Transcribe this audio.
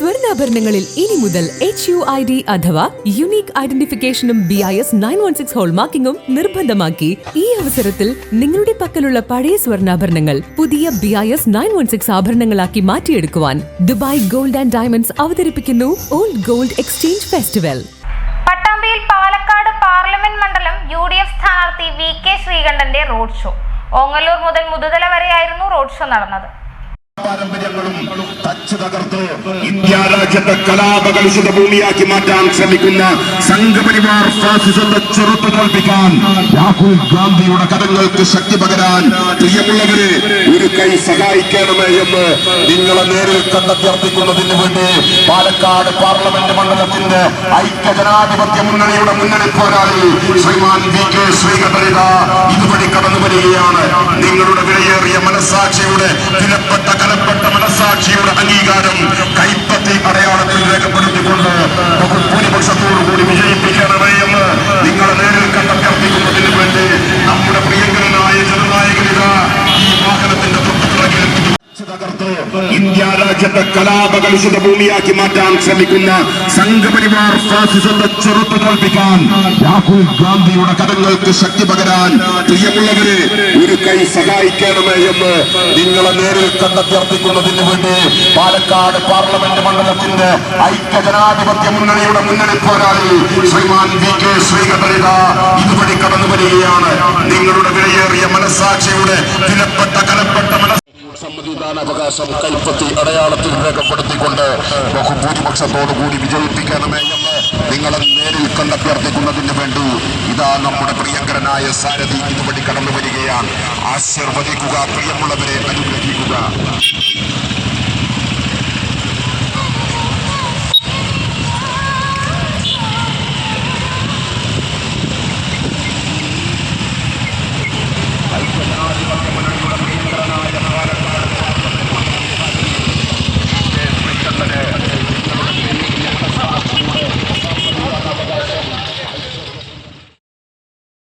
സ്വർണാഭരണങ്ങളിൽ ഇനി മുതൽ H U I D അഥവാ unique ഐഡന്റിഫിക്കേഷനും B I S nine one six ഹോൾമാർക്കിംഗും നിർബന്ധമാക്കി ഈ അവസരത്തിൽ നിങ്ങളുടെ പക്കലുള്ള പഴയ സ്വർണാഭരണങ്ങൾ പുതിയ B I S nine one six ആഭരണങ്ങളാക്കി മാറ്റിയെടുക്കുവാൻ ദുബായ് ഗോൾഡ് ആൻഡ് ഡയമണ്ട്സ് അവതരിപ്പിക്കുന്നു ഓൾഡ് ഗോൾഡ് എക്സ്ചേഞ്ച് ഫെസ്റ്റിവൽ. പട്ടാമ്പിയിൽ പാലക്കാട് പാർലമെന്റ് മണ്ഡലം യു ഡി എഫ് സ്ഥാനാർത്ഥി വി കെ ശ്രീകണ്ഠന്റെ റോഡ് ഷോ. ഓങ്ങല്ലൂർ മുതൽ മുതുതല വരെയായിരുന്നു റോഡ് ഷോ നടന്നത്. പാരമ്പര്യങ്ങളും തച്ചു തകർത്ത് ഇന്ത്യ രാജ്യത്തെ കലാപകലുഷിത ഭൂമിയാക്കി മാറ്റാൻ ശ്രമിക്കുന്ന സംഘപരിവാർ ഫാസിസത്തെ ചെറുത്തു തോൽപ്പിക്കാൻ രാഹുൽ ഗാന്ധിയുടെ കഥങ്ങൾക്ക് ശക്തി പകരാൻ പ്രിയമുള്ളവരെ ഒരു കൈ സഹായിക്കണമേ എന്ന് നിങ്ങളെ നേരിൽ കണ്ടെത്തിയർപ്പിക്കുന്നതിന് വേണ്ടി പാലക്കാട് പാർലമെന്റ് മണ്ഡലത്തിന്റെ ഐക്യജനാധിപത്യ മുന്നണിയുടെ മുന്നണി പോരാളി ശ്രീമാൻ വി കെ ശ്രീകണ്ഠരിത ഇതുവഴി കടന്നു വരികയാണ് നിങ്ങളുടെ വിലയേറിയ മനസാക്ഷിയുടെ വിലപ്പെട്ട കലപ്പെട്ട മനസാക്ഷിയുടെ അംഗീകാരം കൈപ്പത്തി അടയാളത്തിൽ രേഖപ്പെടുത്തിക്കൊണ്ട് ബഹുഭൂരിപക്ഷത്തോടു കൂടി വിജയിപ്പിക്കണമേ എന്ന് നിങ്ങളെ നേരിൽ കണ്ടഭ്യർത്ഥിക്കുന്നതിന് വേണ്ടി നമ്മുടെ പ്രിയങ്കരനായ ജനനായകനിത ഈ വാഹനത്തിന്റെ തൊട്ടുപിറകിൽ തകർത്ത് ഇന്ത്യ രാജ്യത്തെ കലാപകലുഷിത ഭൂമിയാക്കി മാറ്റാൻ ശ്രമിക്കുന്ന സംഘപരിവാർ ഫാസിസത്തെ ചെറുത്തു തോൽപ്പിക്കാൻ രാഹുൽ ഗാന്ധിയുടെ കഥങ്ങൾക്ക് ശക്തി പകരാൻ പ്രിയമുള്ളവരെ ഒരു കൈ സഹായിക്കണമേ എന്ന് നിങ്ങളെ നേരിൽ കണ്ടെത്തിയർപ്പിക്കുന്നതിന് വേണ്ടി പാലക്കാട് പാർലമെന്റ് മണ്ഡലത്തിന്റെ ഐക്യജനാധിപത്യ മുന്നണിയുടെ മുന്നണി പോരാളി ശ്രീമാൻ വി കെ ശ്രീകണ്ഠനിത ഇതുവഴി കടന്നു വരികയാണ് നിങ്ങളുടെ വിലയേറിയ മനസാക്ഷിയുടെ വിലപ്പെട്ട കലപ്പെട്ട മനസ് സമ്മതിദാനാവകാശം കൈപ്പത്തി അടയാളത്തിൽ രേഖപ്പെടുത്തിക്കൊണ്ട് ബഹുഭൂരിപക്ഷത്തോടു കൂടി വിജയിപ്പിക്കണമേ എന്ന് നിങ്ങളെ നേരിൽ കണ്ടഭ്യർത്ഥിക്കുന്നതിന് വേണ്ടി ഇതാ നമ്മുടെ പ്രിയങ്കരനായ സാരഥി ഇതുവഴി കടന്നു വരികയാണ് ആശീർവദിക്കുക പ്രിയമുള്ളവരെ അനുഗ്രഹിക്കുക.